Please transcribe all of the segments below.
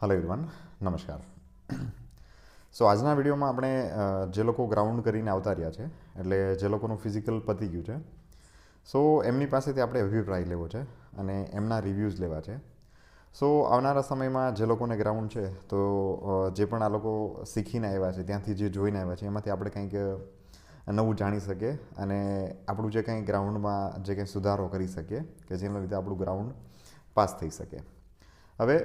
Hello everyone નમસ્કાર સો આજના વિડીયોમાં આપણે જે લોકો ગ્રાઉન્ડ કરીને આવતા રહ્યા છે, એટલે જે લોકોનું ફિઝિકલ પતી ગયું છે સો એમની પાસેથી આપણે અભિપ્રાય લેવો છે અને એમના રિવ્યૂઝ લેવા છે. સો આવનારા સમયમાં જે લોકોને ગ્રાઉન્ડ છે, તો જે પણ આ લોકો શીખીને આવ્યા છે, ત્યાંથી જે જોઈને આવ્યા છે, એમાંથી આપણે કંઈક નવું જાણી શકીએ અને આપણું જે કંઈ ગ્રાઉન્ડમાં જે કંઈ સુધારો કરી શકીએ, કે જેના લીધે આપણું ગ્રાઉન્ડ પાસ થઈ શકે. હવે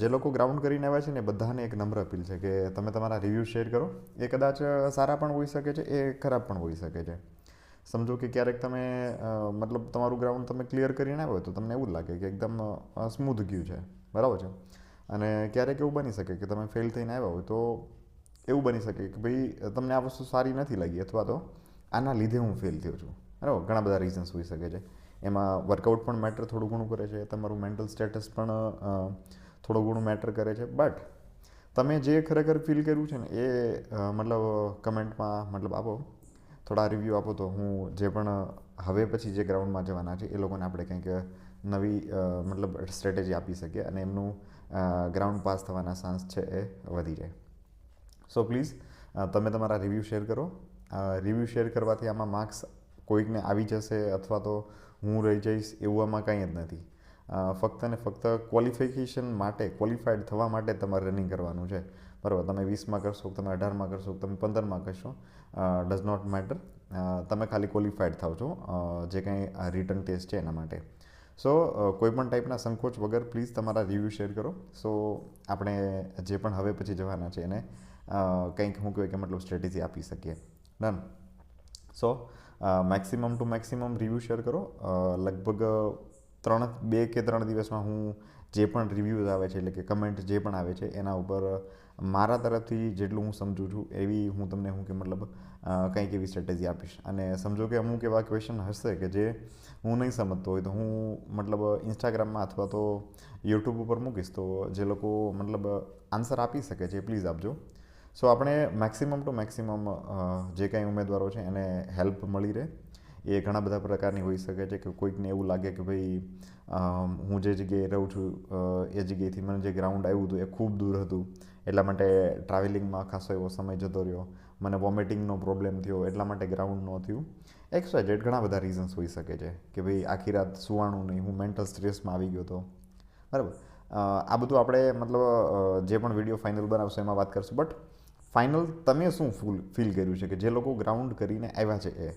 જે લોકો ગ્રાઉન્ડ કરીને આવ્યા છે ને બધાને એક નમ્ર અપીલ છે કે તમે તમારા રિવ્યૂ શેર કરો. એ કદાચ સારા પણ હોઈ શકે છે, એ ખરાબ પણ હોઈ શકે છે. સમજો કે ક્યારેક તમે મતલબ તમારું ગ્રાઉન્ડ તમે ક્લિયર કરીને આવ્યો તો તમને એવું લાગે કે એકદમ સ્મૂથ ગયું છે. બરાબર છે? અને ક્યારેક એવું બની શકે કે તમે ફેલ થઈને આવ્યા હોય તો એવું બની શકે કે ભાઈ, તમને આ વસ્તુ સારી નથી લાગી અથવા તો આના લીધે હું ફેલ થયો છું. બરાબર, ઘણા બધા રીઝન્સ હોઈ શકે છે. એમાં વર્કઆઉટ પણ મેટર થોડું ઘણું કરે છે, તમારું મેન્ટલ સ્ટેટસ પણ થોડું ઘણું મેટર કરે છે. બટ તમે જે ખરેખર ફીલ કર્યું છે ને, એ મતલબ, કમેન્ટમાં મતલબ આપો. થોડા રિવ્યૂ આપો તો હું જે પણ હવે પછી જે ગ્રાઉન્ડમાં જવાના છે, એ લોકોને આપણે કંઈક નવી મતલબ સ્ટ્રેટેજી આપી શકીએ અને એમનું ગ્રાઉન્ડ પાસ થવાના ચાન્સ છે એ વધી જાય. સો પ્લીઝ તમે તમારા રિવ્યૂ શેર કરો. રિવ્યૂ શેર કરવાથી આમાં માર્ક્સ કોઈકને આવી જશે અથવા તો હું રહી જઈશ એવું આમાં કંઈ જ નથી. ફક્ત ને ફક્ત ક્વોલિફિકેશન માટે ક્વોલિફાઈડ થવા માટે તમારે રનિંગ કરવાનું છે. બરાબર, તમે વીસમાં કરશો, તમે અઢારમાં કરશો, તમે પંદરમાં કરશો ડઝ નોટ મેટર તમે ખાલી ક્વોલિફાઈડ થાવ છો જે કંઈ રિટર્ન ટેસ્ટ છે એના માટે. સો કોઈ પણ ટાઈપના સંકોચ વગર પ્લીઝ તમારા રિવ્યૂ શેર કરો. સો આપણે જે પણ હવે પછી જવાના છે એને કંઈક હું કહેવાય કે મતલબ સ્ટ્રેટેજી આપી શકીએ. Done so maximum to maximum review share કરો. લગભગ ત્રણ, બે કે ત્રણ દિવસમાં હું જે પણ રિવ્યૂઝ આવે છે, એટલે કે કમેન્ટ જે પણ આવે છે, એના ઉપર મારા તરફથી જેટલું હું સમજું છું, એવી હું તમને હું કે મતલબ કંઈક એવી સ્ટ્રેટેજી આપીશ. અને સમજો કે અમુક એવા ક્વેશ્ચન હશે કે જે હું નહીં સમજતો હોય તો હું મતલબ ઇન્સ્ટાગ્રામમાં અથવા તો યુટ્યુબ ઉપર મૂકીશ તો જે લોકો મતલબ આન્સર આપી શકે છે પ્લીઝ આપજો. સો આપણે મેક્સિમમ ટુ મેક્સિમમ જે કાંઈ ઉમેદવારો છે એને હેલ્પ મળી રહે. એ ઘણા બધા પ્રકારની હોઈ શકે છે કે કોઈકને એવું લાગે કે ભાઈ હું જે જગ્યાએ રહું છું એ જગ્યાએથી મને જે ગ્રાઉન્ડ આવ્યું હતું એ ખૂબ દૂર હતું. એટલા માટે ટ્રાવેલિંગમાં ખાસો એવો સમય જતો રહ્યો. મને વોમિટિંગનો પ્રોબ્લેમ થયો, એટલા માટે ગ્રાઉન્ડ ન થયું. એક્સ વાય ઝેડ ઘણા બધા રીઝન્સ હોઈ શકે છે કે ભાઈ, આખી રાત સુવાણું નહીં, હું મેન્ટલ સ્ટ્રેસમાં આવી ગયો હતો. બરાબર? આ બધું આપણે મતલબ જે પણ વીડિયો ફાઇનલ બનાવશો એમાં વાત કરશું. બટ ફાઇનલ તમે શું ફૂલ ફીલ કર્યું છે કે જે લોકો ગ્રાઉન્ડ કરીને આવ્યા છે એ?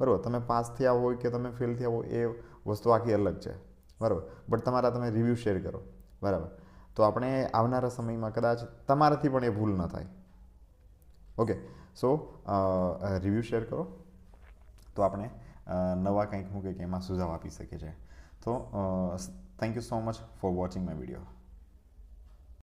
બરાબર? તમે પાસ થયા હોય કે તમે ફેલ થયા હોય એ વસ્તુ આખી અલગ છે. બરાબર? બટ તમારા તમે રિવ્યૂ શેર કરો. બરાબર? તો આપણે આવનારા સમયમાં કદાચ તમારાથી પણ એ ભૂલ ન થાય. ઓકે સો રિવ્યૂ શેર કરો. તો આપણે નવા કંઈક હું કે એમાં સુઝાવ આપી શકે છે. તો thank you so much for watching my video